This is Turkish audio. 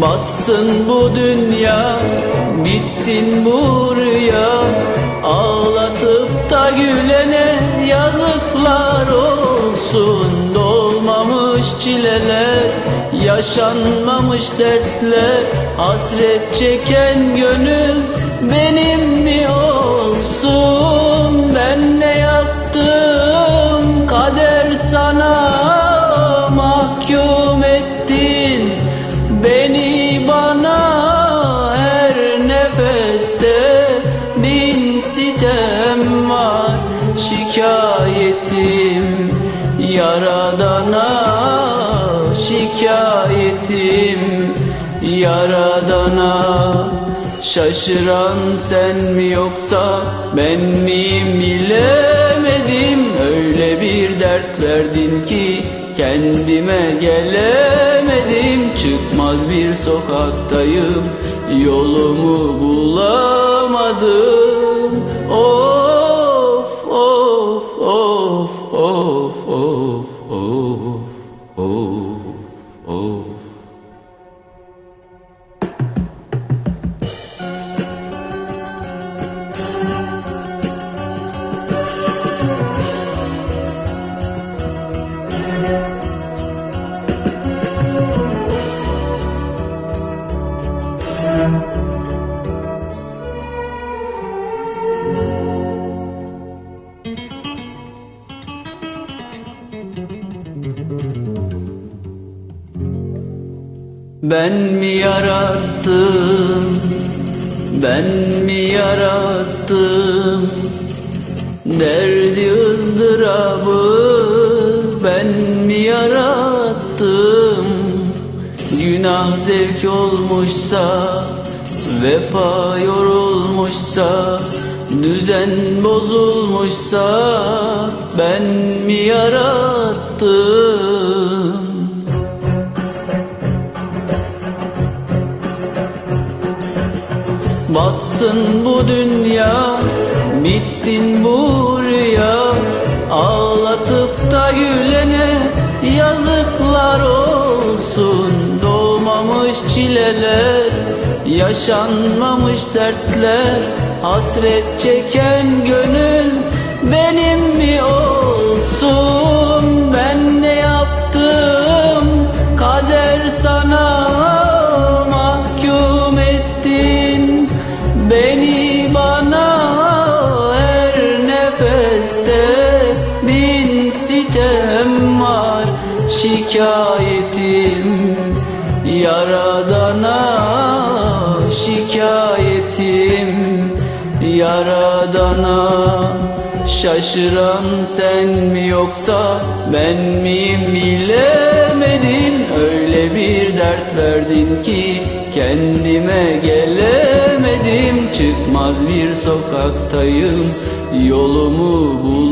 Batsın bu dünya, bitsin bu rüya. Ağlatıp da gülene yazıklar olsun. Dolmamış çileler, yaşanmamış dertler. Hasret çeken gönül benim mi olsun yaradana Şikayetim yaradana. Şaşıran sen mi yoksa ben miyim bilemedim. Öyle bir dert verdin ki kendime gelemedim. Çıkmaz bir sokaktayım yolumu bulamadım. Of of of of of Ben mi yarattım? Ben mi yarattım? Derdi ızdırabı ben mi yarattım? Günah zevk olmuşsa, vefa yorulmuşsa, düzen bozulmuşsa ben mi yarattım? Batsın bu dünya, bitsin bu rüya. Ağlatıp da gülene yazıklar olsun. Doğmamış çileler, yaşanmamış dertler. Hasret çeken gönül benim mi olsun sitem var Şikayetim. Yaradana Şikayetim. Yaradana Şaşıran sen mi yoksa ben miyim bilemedim. Öyle bir dert verdin ki kendime gelemedim. Çıkmaz bir sokaktayım yolumu bulamadım